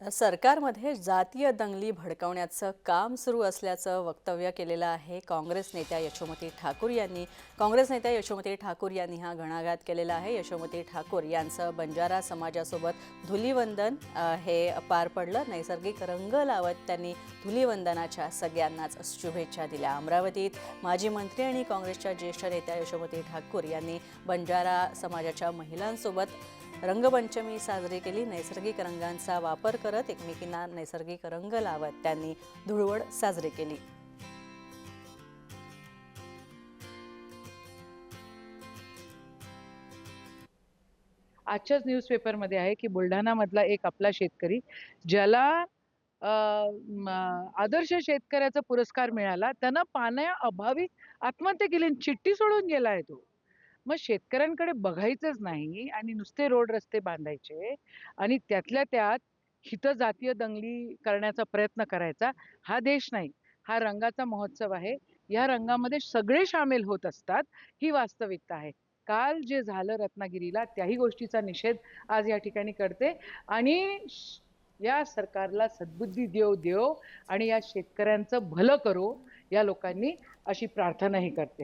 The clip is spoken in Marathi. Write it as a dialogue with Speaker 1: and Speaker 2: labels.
Speaker 1: सरकारमध्ये जातीय दंगली भडकवण्याचं काम सुरू असल्याचं वक्तव्य केलेलं आहे काँग्रेस नेत्या यशोमती ठाकूर यांनी. काँग्रेस नेत्या यशोमती ठाकूर यांनी हा घणाघात केलेला आहे. यशोमती ठाकूर यांचं बंजारा समाजासोबत धुलीवंदन हे पार पडलं. नैसर्गिक रंग लावत त्यांनी धुलीवंदनाच्या सगळ्यांनाच शुभेच्छा दिल्या. अमरावतीत माजी मंत्री आणि काँग्रेसच्या ज्येष्ठ नेत्या यशोमती ठाकूर यांनी बंजारा समाजाच्या महिलांसोबत रंगपंचमी साजरी केली नैसर्गिक रंगांचा वापर करत एकमेकींना नैसर्गिक रंग लावत त्यांनी धुळवड साजरी केली.
Speaker 2: आजच्याच न्यूजपेपरमध्ये आहे की बुलढाणामधला एक आपला शेतकरी ज्याला आदर्श शेतकऱ्याचा पुरस्कार मिळाला. त्यानं पाण्याअभावी आत्महत्या केली आणि चिठ्ठी सोडून गेला आहे तो. मग शेतकऱ्यांकडे बघायचंच नाही आणि नुसते रोड रस्ते बांधायचे आणि त्यातल्या त्यात हित जातीय दंगली करण्याचा प्रयत्न करायचा हा देश नाही. हा रंगाचा महोत्सव आहे. या रंगामध्ये सगळे सामील होत असतात ही वास्तविकता आहे. काल जे झालं रत्नागिरीला त्याही गोष्टीचा निषेध आज या ठिकाणी करते आणि श- या सरकारला सद्बुद्धी देव देव आणि या शेतकऱ्यांचं भलं करो या लोकांनी अशी प्रार्थनाही करते.